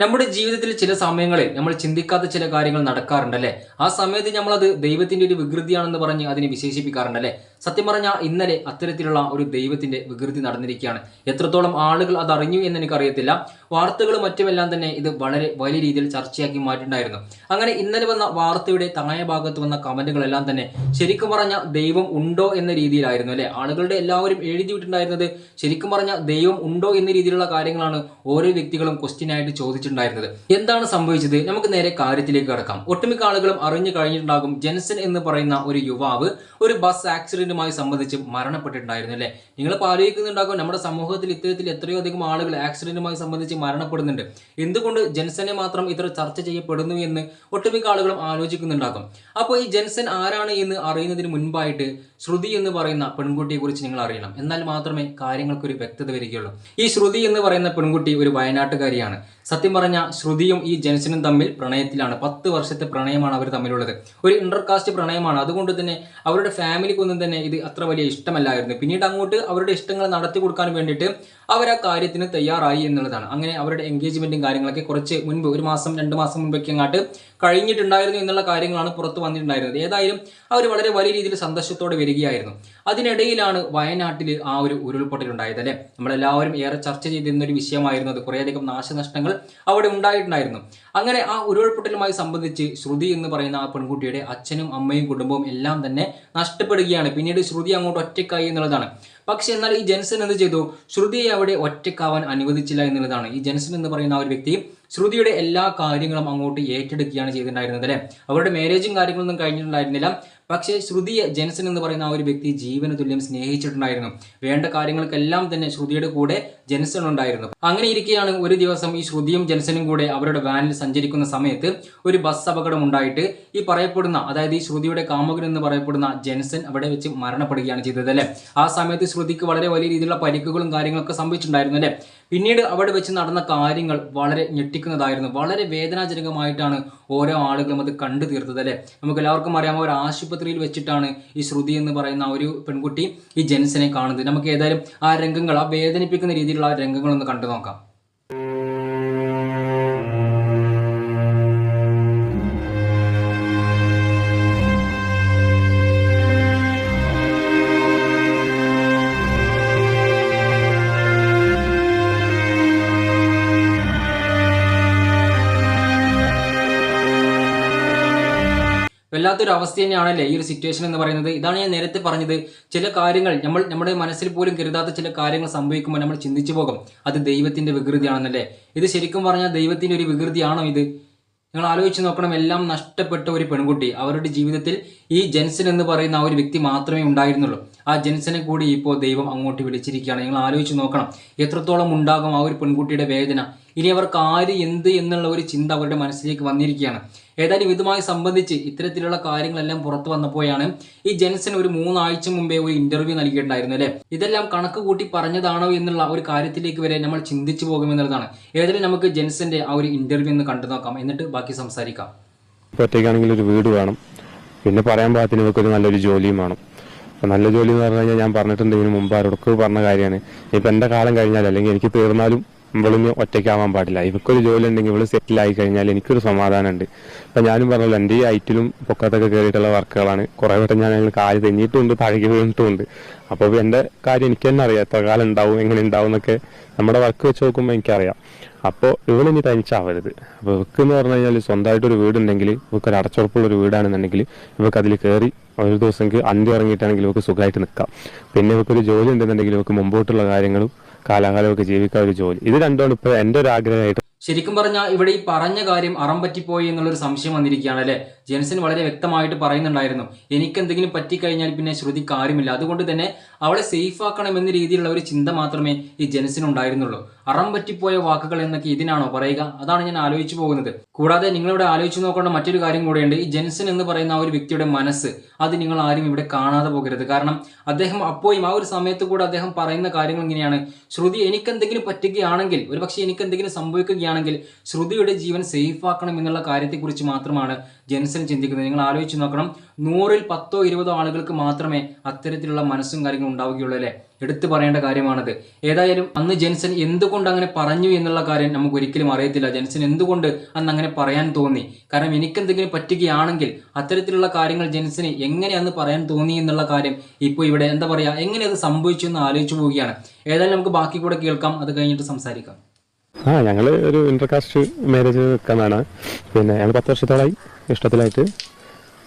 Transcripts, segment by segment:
നമ്മുടെ ജീവിതത്തിൽ ചില സമയങ്ങളിൽ നമ്മൾ ചിന്തിക്കാത്ത ചില കാര്യങ്ങൾ നടക്കാറുണ്ട് അല്ലേ ആ സമയത്ത് നമ്മൾ അത് ദൈവത്തിന്റെ ഒരു വികൃതിയാണെന്ന് പറഞ്ഞ് അതിനെ വിശേഷിപ്പിക്കാറുണ്ട് അല്ലേ? സത്യം പറഞ്ഞാൽ ഇന്നലെ അത്തരത്തിലുള്ള ഒരു ദൈവത്തിന്റെ വികൃതി നടന്നിരിക്കുകയാണ്. എത്രത്തോളം ആളുകൾ അത് അറിഞ്ഞു എന്ന് എനിക്കറിയത്തില്ല. വാർത്തകളും മറ്റുമെല്ലാം തന്നെ ഇത് വളരെ വലിയ രീതിയിൽ ചർച്ചയാക്കി മാറ്റിണ്ടായിരുന്നു അങ്ങനെ ഇന്നലെ വന്ന വാർത്തയുടെ താഴെ ഭാഗത്ത് വന്ന കമന്റുകളെല്ലാം തന്നെ ശരിക്കും പറഞ്ഞ ദൈവം ഉണ്ടോ എന്ന രീതിയിലായിരുന്നു അല്ലെ? ആളുകളുടെ എല്ലാവരും എഴുതിയിട്ടുണ്ടായിരുന്നത് ശരിക്കും പറഞ്ഞ ദൈവം ഉണ്ടോ എന്ന രീതിയിലുള്ള കാര്യങ്ങളാണ് ഓരോ വ്യക്തികളും ക്വസ്റ്റ്യൻ ആയിട്ട് ചോദിച്ചിട്ടുണ്ടായിരുന്നത് എന്താണ് സംഭവിച്ചത്? നമുക്ക് നേരെ കാര്യത്തിലേക്ക് കടക്കാം. ഒട്ടുമിക്ക ആളുകളും അറിഞ്ഞു കഴിഞ്ഞിട്ടുണ്ടാകും ജെൻസൺ എന്ന് പറയുന്ന ഒരു യുവാവ് ഒരു ബസ് ആക്സിഡന്റുമായി സംബന്ധിച്ച് മരണപ്പെട്ടിട്ടുണ്ടായിരുന്നു അല്ലെ? നിങ്ങൾ ആലോചിക്കുന്നുണ്ടാകും നമ്മുടെ സമൂഹത്തിൽ ഇത്തരത്തിൽ എത്രയോ അധികം ആളുകൾ ആക്സിഡന്റുമായി സംബന്ധിച്ച് മരണപ്പെടുന്നുണ്ട്. എന്തുകൊണ്ട് ജെൻസനെ മാത്രം ഇത്ര ചർച്ച ചെയ്യപ്പെടുന്നു എന്ന് ഒട്ടുമിക്ക ആളുകളും ആലോചിക്കുന്നുണ്ടാകും. അപ്പോൾ ഈ ജെൻസൺ ആരാണ് എന്ന് അറിയുന്നതിന് മുൻപായിട്ട് ശ്രുതി എന്ന് പറയുന്ന പെൺകുട്ടിയെ കുറിച്ച് നിങ്ങൾ അറിയണം. എന്നാൽ മാത്രമേ കാര്യങ്ങൾക്ക് ഒരു വ്യക്തത വരികയുള്ളൂ. ഈ ശ്രുതി എന്ന് പറയുന്ന പെൺകുട്ടി ഒരു വയനാട്ടുകാരിയാണ്. സത്യം പറഞ്ഞ ശ്രുതിയും ഈ ജെൻസനും തമ്മിൽ പ്രണയത്തിലാണ്. പത്ത് വർഷത്തെ പ്രണയമാണ് അവർ തമ്മിലുള്ളത്. ഒരു ഇന്റർകാസ്റ്റ് പ്രണയമാണ്. അതുകൊണ്ട് തന്നെ അവരുടെ ഫാമിലിക്കൊന്നും തന്നെ ഇത് അത്ര വലിയ ഇഷ്ടമല്ലായിരുന്നു. പിന്നീട് അങ്ങോട്ട് അവരുടെ ഇഷ്ടങ്ങൾ നടത്തി കൊടുക്കാൻ വേണ്ടിയിട്ട് അവർ ആ കാര്യത്തിന് തയ്യാറായി എന്നുള്ളതാണ്. അങ്ങനെ അവരുടെ എൻഗേജ്മെന്റും കാര്യങ്ങളൊക്കെ കുറച്ച് മുൻപ് ഒരു മാസം രണ്ട് മാസം മുമ്പൊക്കെ അങ്ങാട്ട് കഴിഞ്ഞിട്ടുണ്ടായിരുന്നു എന്നുള്ള കാര്യങ്ങളാണ് പുറത്തു വന്നിട്ടുണ്ടായിരുന്നത്. ഏതായാലും അവർ വളരെ വലിയ രീതിയിൽ സന്തോഷത്തോടെ വരികയായിരുന്നു. അതിനിടയിലാണ് വയനാട്ടിൽ ആ ഒരു ഉരുൾപൊട്ടൽ ഉണ്ടായത് അല്ലെ? നമ്മളെല്ലാവരും ഏറെ ചർച്ച ചെയ്തിരുന്ന ഒരു വിഷയമായിരുന്നു അത്. കുറേയധികം നാശനഷ്ടങ്ങൾ അവിടെ ഉണ്ടായിട്ടുണ്ടായിരുന്നു. അങ്ങനെ ആ ഉരുൾപൊട്ടലുമായി സംബന്ധിച്ച് ശ്രുതി എന്ന് പറയുന്ന ആ പെൺകുട്ടിയുടെ അച്ഛനും അമ്മയും കുടുംബവും എല്ലാം തന്നെ നഷ്ടപ്പെടുകയാണ്. പിന്നീട് ശ്രുതി അങ്ങോട്ട് ഒറ്റക്കായി എന്നുള്ളതാണ്. പക്ഷെ എന്നാൽ ഈ ജെൻസൺ എന്ത് ചെയ്തു? ശ്രുതിയെ അവിടെ ഒറ്റക്കാവാൻ അനുവദിച്ചില്ല എന്നുള്ളതാണ്. ഈ ജെൻസൺ എന്ന് പറയുന്ന ഒരു വ്യക്തി ശ്രുതിയുടെ എല്ലാ കാര്യങ്ങളും അങ്ങോട്ട് ഏറ്റെടുക്കുകയാണ് ചെയ്തിട്ടുണ്ടായിരുന്നത് അല്ലെ? അവരുടെ മാരേജും കാര്യങ്ങളൊന്നും കഴിഞ്ഞിട്ടുണ്ടായിരുന്നില്ല. പക്ഷേ ശ്രുതിയെ ജെൻസൺ എന്ന് പറയുന്ന ആ ഒരു വ്യക്തി ജീവന തുല്യം സ്നേഹിച്ചിട്ടുണ്ടായിരുന്നു. വേണ്ട കാര്യങ്ങൾക്കെല്ലാം തന്നെ ശ്രുതിയുടെ കൂടെ ജെൻസൺ ഉണ്ടായിരുന്നു. അങ്ങനെ ഇരിക്കെയാണ് ഒരു ദിവസം ഈ ശ്രുതിയും ജെൻസനും കൂടെ അവരുടെ വാനിൽ സഞ്ചരിക്കുന്ന സമയത്ത് ഒരു ബസ് അപകടം ഉണ്ടായിട്ട് ഈ പറയപ്പെടുന്ന അതായത് ഈ ശ്രുതിയുടെ കാമുകൻ എന്ന് പറയപ്പെടുന്ന ജെൻസൺ അവിടെ വെച്ച് മരണപ്പെടുകയാണ് ചെയ്തത് അല്ലെ? ആ സമയത്ത് ശ്രുതിക്ക് വളരെ വലിയ രീതിയിലുള്ള പരിക്കുകളും കാര്യങ്ങളൊക്കെ സംഭവിച്ചിട്ടുണ്ടായിരുന്നു അല്ലേ? പിന്നീട് അവിടെ വെച്ച് നടന്ന കാര്യങ്ങൾ വളരെ ഞെട്ടിക്കുന്നതായിരുന്നു. വളരെ വേദനാജനകമായിട്ടാണ് ഓരോ ആളുകളും അത് കണ്ടു തീർത്തത് അല്ലെ? നമുക്ക് എല്ലാവർക്കും അറിയാം ഒരു ആശുപത്രിയിൽ വെച്ചിട്ടാണ് ഈ ശ്രുതി എന്ന് പറയുന്ന ആ ഒരു പെൺകുട്ടി ഈ ജെൻസിനെ കാണുന്നത്. നമുക്ക് ഏതായാലും ആ രംഗങ്ങൾ ആ വേദനിപ്പിക്കുന്ന രീതിയിലുള്ള ആ രംഗങ്ങളൊന്ന് കണ്ടു നോക്കാം വല്ലാത്തൊരു അവസ്ഥ തന്നെയാണല്ലേ ഈ ഒരു സിറ്റുവേഷൻ എന്ന് പറയുന്നത്? ഇതാണ് ഞാൻ നേരത്തെ പറഞ്ഞത്. ചില കാര്യങ്ങൾ നമ്മൾ നമ്മുടെ മനസ്സിൽ പോലും കരുതാത്ത ചില കാര്യങ്ങൾ സംഭവിക്കുമ്പോൾ നമ്മൾ ചിന്തിച്ചു പോകും. അത് ദൈവത്തിന്റെ വികൃതിയാണെന്നല്ലേ? ഇത് ശരിക്കും പറഞ്ഞാൽ ദൈവത്തിന്റെ ഒരു വികൃതിയാണോ ഇത്? നിങ്ങൾ ആലോചിച്ച് നോക്കണം. എല്ലാം നഷ്ടപ്പെട്ട ഒരു പെൺകുട്ടി. അവരുടെ ജീവിതത്തിൽ ഈ ജെൻസൻ എന്ന് പറയുന്ന ആ ഒരു വ്യക്തി മാത്രമേ ഉണ്ടായിരുന്നുള്ളൂ. ആ ജെൻസനെ കൂടി ഇപ്പോൾ ദൈവം അങ്ങോട്ട് വിളിച്ചിരിക്കുകയാണ്. നിങ്ങൾ ആലോചിച്ച് നോക്കണം. എത്രത്തോളം ഉണ്ടാകും ആ ഒരു പെൺകുട്ടിയുടെ വേദന. ഇനി അവർക്ക് ആര് എന്ത് എന്നുള്ള ഒരു ചിന്ത അവരുടെ മനസ്സിലേക്ക് വന്നിരിക്കുകയാണ്. ഏതായാലും ഇതുമായി സംബന്ധിച്ച് ഇത്തരത്തിലുള്ള കാര്യങ്ങളെല്ലാം പുറത്തു വന്നപ്പോഴാണ് ഈ ജെൻസൺ ഒരു മൂന്നാഴ്ച മുമ്പേ ഒരു ഇന്റർവ്യൂ നൽകിയിട്ടുണ്ടായിരുന്നു അല്ലെ? ഇതെല്ലാം കണക്ക് കൂട്ടി പറഞ്ഞതാണോ എന്നുള്ള ഒരു കാര്യത്തിലേക്ക് വരെ നമ്മൾ ചിന്തിച്ചു പോകുമെന്നുള്ളതാണ്. ഏതായാലും നമുക്ക് ജെൻസന്റെ ആ ഒരു ഇന്റർവ്യൂ ഒന്ന് കണ്ടു നോക്കാം. എന്നിട്ട് ബാക്കി സംസാരിക്കാം. ഒറ്റയ്ക്കാണെങ്കിൽ ഒരു വീട് വേണം. പിന്നെ പറയാൻ പാകത്തിന് ഇവർക്ക് ഒരു നല്ലൊരു ജോലിയും വേണം. നല്ല ജോലി എന്ന് പറഞ്ഞു കഴിഞ്ഞാൽ ഞാൻ പറഞ്ഞിട്ടുണ്ട് ഇതിന് മുമ്പ് ആരോടൊക്കെ പറഞ്ഞ കാര്യമാണ്. ഇപ്പം എന്റെ കാലം കഴിഞ്ഞാൽ അല്ലെങ്കിൽ എനിക്ക് തീർന്നാലും ഇവളൊന്നും ഒറ്റയ്ക്കാവാൻ പാടില്ല. ഇവക്കൊരു ജോലി ഉണ്ടെങ്കിൽ ഇവൾ സെറ്റിൽ ആയി കഴിഞ്ഞാൽ എനിക്കൊരു സമാധാനം ഉണ്ട് അപ്പൊ ഞാനും പറഞ്ഞല്ലോ എന്റെ ഈ ഐറ്റിലും പൊക്കത്തൊക്കെ കയറിയിട്ടുള്ള വർക്കുകളാണ്. കുറെ വട്ടം ഞാൻ അതിൽ കാൽ തെന്നിയിട്ടുമുണ്ട് താഴേക്ക് വീണിട്ടുമുണ്ട്. അപ്പൊ എന്റെ കാര്യം എനിക്ക് തന്നെ അറിയാം എത്ര കാലം ഉണ്ടാവും എങ്ങനെ ഉണ്ടാവും എന്നൊക്കെ നമ്മുടെ വർക്ക് വെച്ച് നോക്കുമ്പോൾ എനിക്കറിയാം. അപ്പോൾ ഇവളിനി തനിച്ചാവരുത്. അപ്പൊ ഇവക്ക് എന്ന് പറഞ്ഞു കഴിഞ്ഞാൽ സ്വന്തമായിട്ട് ഒരു വീടുണ്ടെങ്കിൽ ഇവക്ക് ഒരു അടച്ചുറപ്പുള്ള ഒരു വീടാണെന്നുണ്ടെങ്കിൽ ഇവക്ക് അതിൽ കയറി ഒരു ദിവസം അന്തി ഇറങ്ങിയിട്ടാണെങ്കിൽ ഇവക്ക് സുഖമായിട്ട് നിൽക്കാം. പിന്നെ ഇവക്കൊരു ജോലി ഉണ്ടെന്നുണ്ടെങ്കിൽ ഇവക്ക് മുമ്പോട്ടുള്ള കാര്യങ്ങളും കാലാകാലമൊക്കെ ജീവിക്കാൻ ഒരു ജോലി. ഇത് രണ്ടുമാണ് ഇപ്പൊ എന്റെ ഒരു ആഗ്രഹമായിട്ട് ശരിക്കും പറഞ്ഞാൽ ഇവിടെ ഈ പറഞ്ഞ കാര്യം അറം പറ്റിപ്പോയി എന്നുള്ളൊരു സംശയം വന്നിരിക്കുകയാണ് അല്ലെ? ജെൻസൻ വളരെ വ്യക്തമായിട്ട് പറയുന്നുണ്ടായിരുന്നു എനിക്ക് എന്തെങ്കിലും പറ്റിക്കഴിഞ്ഞാൽ പിന്നെ ശ്രുതി കാര്യമില്ല. അതുകൊണ്ട് തന്നെ അവളെ സേഫ് ആക്കണം എന്ന രീതിയിലുള്ള ഒരു ചിന്ത മാത്രമേ ഈ ജെൻസിന് ഉണ്ടായിരുന്നുള്ളൂ അറം പറ്റിപ്പോയ വാക്കുകൾ എന്നൊക്കെ ഇതിനാണോ പറയുക? അതാണ് ഞാൻ ആലോചിച്ചു പോകുന്നത്. കൂടാതെ നിങ്ങളിവിടെ ആലോചിച്ച് നോക്കേണ്ട മറ്റൊരു കാര്യം കൂടെയുണ്ട്. ഈ ജെൻസൺ എന്ന് പറയുന്ന ആ ഒരു വ്യക്തിയുടെ മനസ്സ് അത് നിങ്ങൾ ആരും ഇവിടെ കാണാതെ പോകരുത്. കാരണം അദ്ദേഹം അപ്പോഴും ആ ഒരു സമയത്ത് കൂടെ അദ്ദേഹം പറയുന്ന കാര്യങ്ങൾ ഇങ്ങനെയാണ്. ശ്രുതി എനിക്ക് എന്തെങ്കിലും പറ്റുകയാണെങ്കിൽ ഒരുപക്ഷെ എനിക്ക് എന്തെങ്കിലും സംഭവിക്കുകയാണെങ്കിൽ ശ്രുതിയുടെ ജീവൻ സേഫ് ആക്കണം എന്നുള്ള കാര്യത്തെക്കുറിച്ച് മാത്രമാണ് ജെൻസൺ ചിന്തിക്കുന്നത്. നിങ്ങൾ ആലോചിച്ച് നോക്കണം. നൂറിൽ പത്തോ ഇരുപതോ ആളുകൾക്ക് മാത്രമേ അത്തരത്തിലുള്ള മനസ്സും കാര്യങ്ങളും ഉണ്ടാവുകയുള്ളൂ അല്ലേ? എടുത്തു പറയേണ്ട കാര്യമാണത്. ഏതായാലും അന്ന് ജെൻസൺ എന്തുകൊണ്ട് അങ്ങനെ പറഞ്ഞു എന്നുള്ള കാര്യം നമുക്ക് ഒരിക്കലും അറിയത്തില്ല. ജെൻസൺ എന്തുകൊണ്ട് അന്ന് അങ്ങനെ പറയാൻ തോന്നി? കാരണം എനിക്കെന്തെങ്കിലും പറ്റുകയാണെങ്കിൽ അത്തരത്തിലുള്ള കാര്യങ്ങൾ ജെൻസന് എങ്ങനെ അന്ന് പറയാൻ തോന്നി എന്നുള്ള കാര്യം ഇപ്പോൾ ഇവിടെ എന്താ പറയുക എങ്ങനെ അത് സംഭവിച്ചു എന്ന് ആലോചിച്ചു പോവുകയാണ്. ഏതായാലും നമുക്ക് ബാക്കി കൂടെ കേൾക്കാം. അത് കഴിഞ്ഞിട്ട് സംസാരിക്കാം. ആ ഞങ്ങൾ ഒരു ഇന്റർകാസ്റ്റ് മാരേജ് നിൽക്കുന്നതാണ്. പിന്നെ ഞങ്ങൾ പത്ത് വർഷത്തോളായി ഇഷ്ടത്തിലായിട്ട്.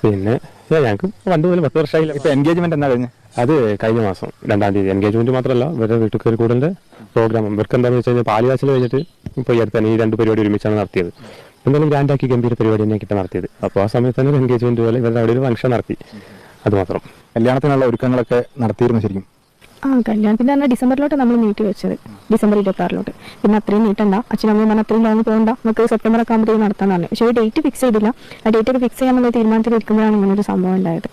പിന്നെ ഞങ്ങൾക്ക് പണ്ട് മുതൽ പത്ത് വർഷമായില്ല ഇപ്പൊ എൻഗേജ്മെന്റ് എന്നാ കഴിഞ്ഞ? അത് കഴിഞ്ഞ മാസം രണ്ടാം തീയതി. എൻഗേജ്മെന്റ് മാത്രമല്ല ഇവരുടെ വീട്ടിൽ കയറി കൂടുതലിന്റെ പ്രോഗ്രാം ഇവർക്ക് എന്താണെന്ന് വെച്ച് കഴിഞ്ഞാൽ കഴിഞ്ഞിട്ട് ഇപ്പൊ ഈ അടുത്തന്നെ ഈ രണ്ട് പരിപാടി ഒരുമിച്ചാണ് നടത്തിയത്. എന്തായാലും ഗ്രാൻഡാക്കി ഗംഭീര പരിപാടി തന്നെ കിട്ടാൻ നടത്തിയത്. അപ്പോൾ ആ സമയത്ത് തന്നെ എൻഗേജ്മെന്റ് പോലെ ഇവരുടെ അവിടെ ഒരു ഫംഗ്ഷൻ നടത്തി. അത് മാത്രം. കല്യാണത്തിനുള്ള ഒരുക്കങ്ങളൊക്കെ നടത്തിയിരുന്നു ശരിക്കും. ആ കല്യാണത്തിന് പറഞ്ഞാൽ ഡിസംബറിലോട്ട് നമ്മൾ നീട്ടി വെച്ചത്. ഡിസംബർ ഇരുപത്തി ആറിലോട്ട് പിന്നെ അത്രയും നീട്ടണ്ട. അച്ഛനും അമ്മയും പറഞ്ഞാൽ അത്രയും ലോങ് പോകണ്ട നമുക്ക് സെപ്റ്റംബർ ഒക്കെ ആകുമ്പോഴത്തേക്ക് നടത്താൻ പറഞ്ഞു. പക്ഷേ ഡേറ്റ് ഫിക്സ് ചെയ്തില്ല. ആ ഡേറ്റ് ഒക്കെ ഫിക്സ് ചെയ്യാനുള്ള തീരുമാനത്തിൽ ഇരിക്കുമ്പോഴാണ് ഇങ്ങനെ ഒരു സംഭവം ഉണ്ടായത്.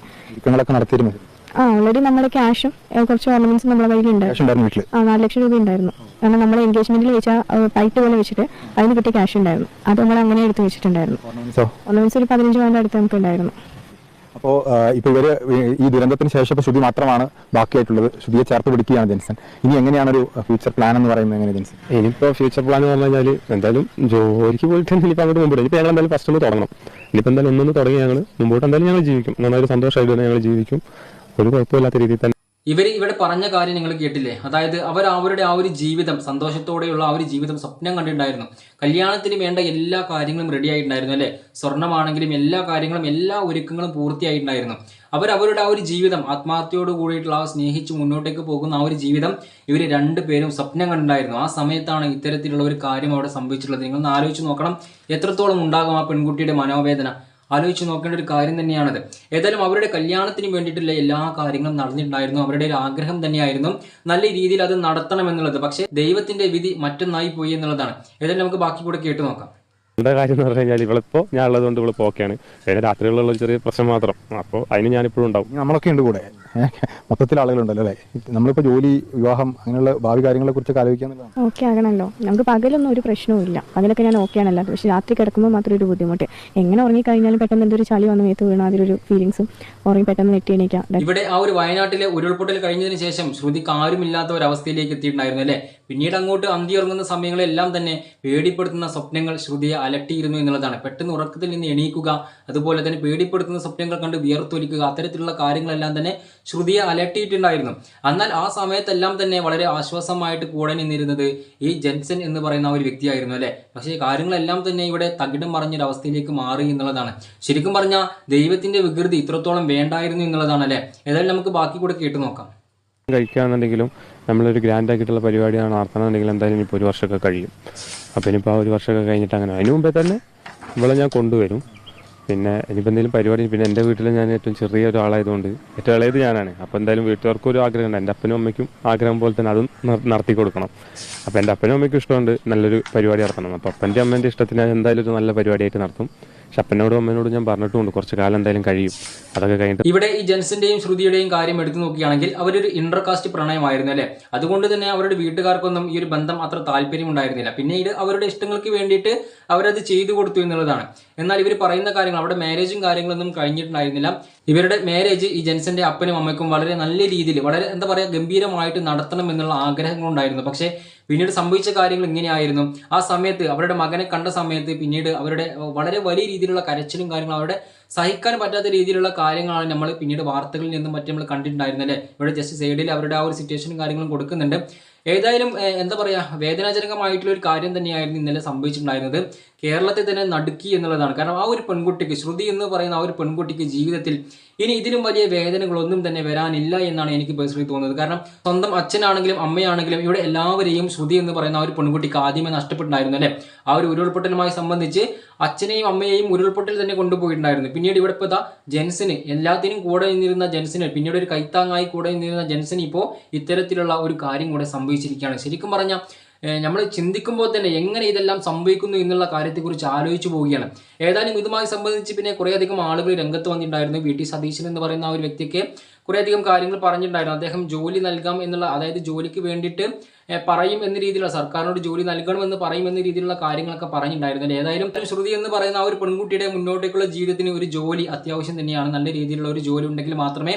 ആ ഓൾറെഡി നമ്മുടെ ക്യാഷും കുറച്ച് ഓർണമെന്റ്സും നമ്മുടെ കയ്യിലുണ്ടായിരുന്നു ആ നാല് ലക്ഷം രൂപ ഉണ്ടായിരുന്നു. കാരണം നമ്മളെ എൻഗേജ്മെന്റിൽ വെച്ച പൈറ്റ് പോലെ വെച്ചിട്ട് അതിന് കിട്ടിയ ക്യാഷ് ഉണ്ടായിരുന്നു. അത് നമ്മൾ അങ്ങനെ എടുത്ത് വെച്ചിട്ടുണ്ടായിരുന്നു. ഓർണമെന്റ്സ് ഒരു പതിനഞ്ച് പവന്റെ അടുത്ത് നമുക്ക് ഉണ്ടായിരുന്നു. അപ്പോ ഇപ്പൊ ഇവർ ഈ ദുരന്തത്തിന് ശേഷം ഇപ്പൊ ശ്രുതി മാത്രമാണ് ബാക്കിയായിട്ടുള്ളത്. ശ്രുതിയെ ചേർത്ത് പിടിക്കുകയാണ് ജെൻസൺ. ഇനി എങ്ങനെയാണ് ഒരു ഫ്യൂച്ചർ പ്ലാൻ എന്ന് പറയുന്നത് എങ്ങനെ ജെൻസൺ? ഇനിയിപ്പോൾ ഫ്യൂച്ചർ പ്ലാൻ എന്ന് പറഞ്ഞു കഴിഞ്ഞാൽ എന്തായാലും ജോലിക്ക് പോയിട്ട് ഇനിയിപ്പോൾ അങ്ങോട്ട് മുമ്പോട്ട് ഇപ്പോൾ ഞങ്ങൾ എന്തായാലും ഫസ്റ്റ് ഒന്ന് തുടങ്ങണം. ഇനിയിപ്പോൾ എന്തായാലും ഒന്നൊന്ന് തുടങ്ങി ഞങ്ങൾ മുമ്പോട്ട് എന്തായാലും ഞങ്ങൾ ജീവിക്കും. നന്നായൊരു സന്തോഷമായിട്ട് ഞങ്ങൾ ജീവിക്കും. ഒരു കുഴപ്പമില്ലാത്ത രീതിയിൽ തന്നെ ഇവർ ഇവിടെ പറഞ്ഞ കാര്യം നിങ്ങൾ കേട്ടില്ലേ? അതായത് അവർ അവരുടെ ആ ഒരു ജീവിതം സന്തോഷത്തോടെയുള്ള ആ ഒരു ജീവിതം സ്വപ്നം കണ്ടിട്ടുണ്ടായിരുന്നു. കല്യാണത്തിന് വേണ്ട എല്ലാ കാര്യങ്ങളും റെഡി ആയിട്ടുണ്ടായിരുന്നു അല്ലേ? സ്വർണമാണെങ്കിലും എല്ലാ കാര്യങ്ങളും എല്ലാ ഒരുക്കങ്ങളും പൂർത്തിയായിട്ടുണ്ടായിരുന്നു. അവർ അവരുടെ ആ ഒരു ജീവിതം ആത്മാർത്ഥയോട് കൂടിയിട്ടുള്ള സ്നേഹിച്ച് മുന്നോട്ടേക്ക് പോകുന്ന ആ ഒരു ജീവിതം ഇവർ രണ്ടുപേരും സ്വപ്നം കണ്ടിട്ടുണ്ടായിരുന്നു. ആ സമയത്താണ് ഇത്തരത്തിലുള്ള ഒരു കാര്യം അവിടെ സംഭവിച്ചിട്ടുള്ളത്. നിങ്ങളൊന്ന് ആലോചിച്ച് നോക്കണം. എത്രത്തോളം ഉണ്ടാകും ആ പെൺകുട്ടിയുടെ മനോവേദന? ആലോചിച്ച് നോക്കേണ്ട ഒരു കാര്യം തന്നെയാണത്. ഏതായാലും അവരുടെ കല്യാണത്തിന് വേണ്ടിയിട്ടുള്ള എല്ലാ കാര്യങ്ങളും നടന്നിട്ടുണ്ടായിരുന്നു. അവരുടെ ഒരു ആഗ്രഹം തന്നെയായിരുന്നു. നല്ല രീതിയിൽ അത് നടത്തണം എന്നുള്ളത്. പക്ഷേ ദൈവത്തിന്റെ വിധി മറ്റൊന്നായി പോയി എന്നുള്ളതാണ്. ഏതായാലും നമുക്ക് ബാക്കി കൂടെ കേട്ടു നോക്കാം. എന്റെ കാര്യം എന്ന് പറഞ്ഞു കഴിഞ്ഞാൽ ഇവളിപ്പോൾ ഞാൻ ഉള്ളത് കൊണ്ട് ഇവളിപ്പോൾ ഓക്കെയാണ്. പിന്നെ രാത്രികളിലുള്ള ഒരു ചെറിയ പ്രശ്നം മാത്രം. അപ്പോൾ അതിന് ഞാനിപ്പോഴും ഉണ്ടാവും. നമ്മളൊക്കെ ഉണ്ട് കൂടെ. മൊത്തത്തിൽ ആളുകളുണ്ടല്ലോ അല്ലേ? നമ്മളിപ്പോ ജോലി വിവാഹം അങ്ങനെയുള്ള ഭാവി കാര്യങ്ങളെ കുറിച്ചൊക്കെ ആലോചിക്കാന്നുള്ളതാണ് ഓക്കെ ആകണമല്ലോ നമുക്ക് പകലൊന്നും ഒരു പ്രശ്നവും ഇല്ല. പകലൊക്കെ ഞാൻ ഓക്കെ ആണല്ലോ പക്ഷെ രാത്രി കിടക്കുമ്പോൾ മാത്രം ഒരു ബുദ്ധിമുട്ട്. എങ്ങനെ ഉറങ്ങിക്കഴിഞ്ഞാലും പെട്ടെന്ന് എന്തൊരു ചളി വന്ന് മേത്ത് വീണ അതിലൊരു ഫീലിങ്സും ഉറങ്ങി പെട്ടെന്ന് നെറ്റി എണീക്കാം. ഇവിടെ ആ ഒരു വയനാട്ടിലെ ഉരുൾപൊട്ടൽ കഴിഞ്ഞതിന് ശേഷം ശ്രുതിക്ക് ആരുമില്ലാത്ത ഒരു അവസ്ഥയിലേക്ക് എത്തിയിട്ടുണ്ടായിരുന്നു അല്ലേ? പിന്നീട് അങ്ങോട്ട് അന്തി ഉറങ്ങുന്ന സമയങ്ങളെല്ലാം തന്നെ പേടിപ്പെടുത്തുന്ന സ്വപ്നങ്ങൾ ശ്രുതിയെ അലട്ടിയിരുന്നു എന്നുള്ളതാണ്. പെട്ടെന്ന് ഉറക്കത്തിൽ നിന്ന് എണീക്കുക അതുപോലെ തന്നെ പേടിപ്പെടുത്തുന്ന സ്വപ്നങ്ങൾ കണ്ട് വിയർത്തൊലിക്കുക അത്തരത്തിലുള്ള കാര്യങ്ങളെല്ലാം തന്നെ ശ്രുതിയെ അലട്ടിയിട്ടുണ്ടായിരുന്നു. എന്നാൽ ആ സമയത്തെല്ലാം തന്നെ വളരെ ആശ്വാസമായിട്ട് കൂടെ നിന്നിരുന്നത് ഈ ജെൻസൺ എന്ന് പറയുന്ന ഒരു വ്യക്തിയായിരുന്നു അല്ലേ? പക്ഷേ കാര്യങ്ങളെല്ലാം തന്നെ ഇവിടെ തകിടം മറിഞ്ഞൊരു അവസ്ഥയിലേക്ക് മാറി എന്നുള്ളതാണ്. ശരിക്കും പറഞ്ഞാൽ ദൈവത്തിന്റെ വികൃതി ഇത്രത്തോളം വേണ്ടായിരുന്നു എന്നുള്ളതാണ് അല്ലേ? ഏതായാലും നമുക്ക് ബാക്കി കൂടെ കേട്ട് നോക്കാം. കഴിക്കുകയാണെന്നുണ്ടെങ്കിലും നമ്മളൊരു ഗ്രാൻഡ് ആക്കിയിട്ടുള്ള പരിപാടിയാണ് നടത്തണമെന്നുണ്ടെങ്കിൽ എന്തായാലും ഇപ്പോൾ ഒരു വർഷമൊക്കെ കഴിയും. അപ്പോൾ ഇനിയിപ്പോൾ ആ ഒരു വർഷമൊക്കെ കഴിഞ്ഞിട്ട് അങ്ങനെ അതിന് മുമ്പേ തന്നെ ഇവളെ ഞാൻ കൊണ്ടുവരും. പിന്നെ ഇനിയിപ്പോൾ എന്തെങ്കിലും പരിപാടി പിന്നെ എന്റെ വീട്ടിൽ ഞാൻ ഏറ്റവും ചെറിയ ഒരാളായതുകൊണ്ട് ഏറ്റവും ഇളയത് ഞാനാണ്. അപ്പോൾ എന്തായാലും വീട്ടുകാർക്കും ഒരു ആഗ്രഹമുണ്ട്. എന്റെ അപ്പനും അമ്മയ്ക്കും ആഗ്രഹം പോലെ തന്നെ അതും നടത്തി കൊടുക്കണം. അപ്പോൾ എന്റെ അപ്പനും അമ്മയ്ക്കും ഇഷ്ടമുണ്ട് നല്ലൊരു പരിപാടി നടത്തണം. അപ്പോൾ അപ്പന്റെ അമ്മേന്റെ ഇഷ്ടത്തിന് എന്തായാലും ഒരു നല്ല പരിപാടിയായിട്ട് നടത്തും. പക്ഷെ അപ്പനോടും അമ്മയോടും ഞാൻ പറഞ്ഞിട്ടുണ്ട് കുറച്ച് കാലം എന്തായാലും കഴിയും. അതൊക്കെ കഴിഞ്ഞിട്ട് ഇവിടെ ഈ ജെൻസിന്റെയും ശ്രുതിയുടെയും കാര്യം എടുത്തു നോക്കുകയാണെങ്കിൽ അവരൊരു ഇന്റർകാസ്റ്റ് പ്രണയമായിരുന്നു അല്ലേ? അതുകൊണ്ട് തന്നെ അവരുടെ വീട്ടുകാർക്കൊന്നും ഈ ഒരു ബന്ധം അത്ര താല്പര്യം ഉണ്ടായിരുന്നില്ല പിന്നീട് അവരുടെ ഇഷ്ടങ്ങൾക്ക് വേണ്ടിയിട്ട് അവരത് ചെയ്തു കൊടുത്തു എന്നുള്ളതാണ്. എന്നാൽ ഇവർ പറയുന്ന കാര്യങ്ങൾ അവിടെ മാരേജും കാര്യങ്ങളൊന്നും കഴിഞ്ഞിട്ടുണ്ടായിരുന്നില്ല. ഇവരുടെ മാരേജ് ഈ ജെൻസന്റെ അപ്പനും അമ്മയ്ക്കും വളരെ നല്ല രീതിയിൽ വളരെ എന്താ പറയുക ഗംഭീരമായിട്ട് നടത്തണം എന്നുള്ള ആഗ്രഹങ്ങളുണ്ടായിരുന്നു പക്ഷേ പിന്നീട് സംഭവിച്ച കാര്യങ്ങൾ ഇങ്ങനെയായിരുന്നു. ആ സമയത്ത് അവരുടെ മകനെ കണ്ട സമയത്ത് പിന്നീട് അവരുടെ വളരെ വലിയ രീതിയിലുള്ള കരച്ചിലും കാര്യങ്ങളും അവരുടെ സഹിക്കാൻ പറ്റാത്ത രീതിയിലുള്ള കാര്യങ്ങളാണ് നമ്മൾ പിന്നീട് വാർത്തകളിൽ നിന്നും മറ്റും നമ്മൾ കണ്ടിട്ടുണ്ടായിരുന്നത് ഇവിടെ ജസ്റ്റ് സൈഡിൽ അവരുടെ ആ ഒരു സിറ്റുവേഷനും കാര്യങ്ങളും കൊടുക്കുന്നുണ്ട്. ഏതായാലും എന്താ പറയുക വേദനാജനകമായിട്ടുള്ള ഒരു കാര്യം തന്നെയായിരുന്നു ഇന്നലെ സംഭവിച്ചിട്ടുണ്ടായിരുന്നത്. കേരളത്തിൽ തന്നെ നടുക്കി എന്നുള്ളതാണ്. കാരണം ആ ഒരു പെൺകുട്ടിക്ക് ശ്രുതി എന്ന് പറയുന്ന ആ ഒരു പെൺകുട്ടിക്ക് ജീവിതത്തിൽ ഇനി ഇതിലും വലിയ വേദനകളൊന്നും തന്നെ വരാനില്ല എന്നാണ് എനിക്ക് പേഴ്സണലി തോന്നുന്നത്. കാരണം സ്വന്തം അച്ഛനാണെങ്കിലും അമ്മയാണെങ്കിലും ഇവിടെ എല്ലാവരെയും ശ്രുതി എന്ന് പറയുന്ന ആ ഒരു പെൺകുട്ടിക്ക് ആദ്യമേ നഷ്ടപ്പെട്ടിട്ടുണ്ടായിരുന്നു അല്ലേ? ആ ഒരു ഉരുൾപൊട്ടലുമായി സംബന്ധിച്ച് അച്ഛനെയും അമ്മയെയും ഉരുൾപൊട്ടൽ തന്നെ കൊണ്ടുപോയിട്ടുണ്ടായിരുന്നു. പിന്നീട് ഇവിടെ ഇപ്പോൾ ഇതാ ജെൻസിന് എല്ലാത്തിനും കൂടെ നിന്നിരുന്ന ജെൻസിന് പിന്നീട് ഒരു കൈത്താങ്ങായി കൂടെ നിന്നിരുന്ന ജെൻസിന് ഇപ്പോൾ ഇത്തരത്തിലുള്ള ഒരു കാര്യം കൂടെ സംഭവിച്ചിരിക്കുകയാണ്. ശരിക്കും പറഞ്ഞാൽ നമ്മൾ ചിന്തിക്കുമ്പോൾ തന്നെ എങ്ങനെ ഇതെല്ലാം സംഭവിക്കുന്നു എന്നുള്ള കാര്യത്തെക്കുറിച്ച് ആലോചിച്ചു പോവുകയാണ്. ഏതായാലും ഇതുമായി സംബന്ധിച്ച് പിന്നെ കുറേയധികം ആളുകൾ രംഗത്ത് വന്നിട്ടുണ്ടായിരുന്നു. വി ടി സതീശൻ എന്ന് പറയുന്ന ആ ഒരു വ്യക്തിക്ക് കുറേയധികം കാര്യങ്ങൾ പറഞ്ഞിട്ടുണ്ടായിരുന്നു. അദ്ദേഹം ജോലി നൽകാം എന്നുള്ള അതായത് ജോലിക്ക് വേണ്ടിയിട്ട് പറയും എന്ന രീതിയിലുള്ള സർക്കാരിനോട് ജോലി നൽകണമെന്ന് പറയും എന്ന രീതിയിലുള്ള കാര്യങ്ങളൊക്കെ പറഞ്ഞിട്ടുണ്ടായിരുന്നു? ഏതായാലും ശ്രുതി എന്ന് പറയുന്ന ആ ഒരു പെൺകുട്ടിയുടെ മുന്നോട്ടേക്കുള്ള ജീവിതത്തിന് ഒരു ജോലി അത്യാവശ്യം തന്നെയാണ്. നല്ല രീതിയിലുള്ള ഒരു ജോലി ഉണ്ടെങ്കിൽ മാത്രമേ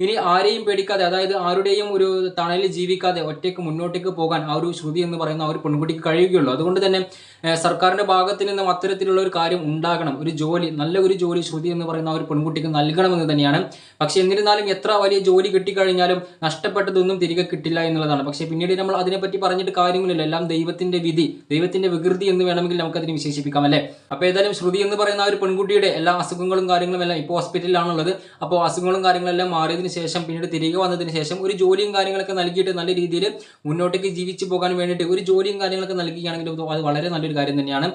ഇനി ആരെയും പേടിക്കാതെ അതായത് ആരുടെയും ഒരു തണലിൽ ജീവിക്കാതെ ഒറ്റയ്ക്ക് മുന്നോട്ടേക്ക് പോകാൻ ആ ഒരു ശ്രുതി എന്ന് പറയുന്ന ആ ഒരു പെൺകുട്ടിക്ക് കഴിയുകയുള്ളൂ. അതുകൊണ്ട് തന്നെ ഏഹ്, സർക്കാരിന്റെ ഭാഗത്ത് നിന്നും അത്തരത്തിലുള്ള ഒരു കാര്യം ഉണ്ടാകണം. ഒരു ജോലി നല്ല ഒരു ജോലി ശ്രുതി എന്ന് പറയുന്ന ഒരു പെൺകുട്ടിക്ക് നൽകണമെന്ന് തന്നെയാണ്. പക്ഷേ എന്നിരുന്നാലും എത്ര വലിയ ജോലി കിട്ടിക്കഴിഞ്ഞാലും നഷ്ടപ്പെട്ടതൊന്നും തിരികെ കിട്ടില്ല എന്നുള്ളതാണ്. പക്ഷേ പിന്നീട് നമ്മൾ അതിനെപ്പറ്റി പറഞ്ഞിട്ട് കാര്യങ്ങളില്ല. എല്ലാം ദൈവത്തിന്റെ വിധി ദൈവത്തിന്റെ വികൃതി എന്ന് വേണമെങ്കിൽ നമുക്കതിനെ വിശേഷിപ്പിക്കാം അല്ലേ? അപ്പോൾ ഏതായാലും ശ്രുതി എന്ന് പറയുന്ന ഒരു പെൺകുട്ടിയുടെ എല്ലാ അസുഖങ്ങളും കാര്യങ്ങളും എല്ലാം ഇപ്പോൾ ഹോസ്പിറ്റലിലാണുള്ളത്. അപ്പോൾ അസുഖങ്ങളും കാര്യങ്ങളെല്ലാം മാറിയതിന് ശേഷം പിന്നീട് തിരികെ വന്നതിന് ശേഷം ഒരു ജോലിയും കാര്യങ്ങളൊക്കെ നൽകിയിട്ട് നല്ല രീതിയിൽ മുന്നോട്ടേക്ക് ജീവിച്ചു പോകാൻ വേണ്ടിയിട്ട് ഒരു ജോലിയും കാര്യങ്ങളൊക്കെ നൽകുകയാണെങ്കിൽ അത് വളരെ നല്ലൊരു കാര്യം തന്നെയാണ്.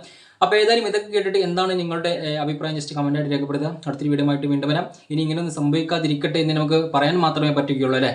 അപ്പോൾ ഏതായാലും ഇതൊക്കെ കേട്ടിട്ട് എന്താണ് നിങ്ങളുടെ അഭിപ്രായം? ജസ്റ്റ് ആയിട്ട് രേഖപ്പെടുത്തുക. അടുത്തൊരു വീഡിയോ ആയിട്ട് വീണ്ടും വരാം. ഇനി ഇങ്ങനെയൊന്നും സംഭവിക്കാതിരിക്കട്ടെ എന്ന് നമുക്ക് പറയാൻ മാത്രമേ പറ്റുകയുള്ളൂ അല്ലേ?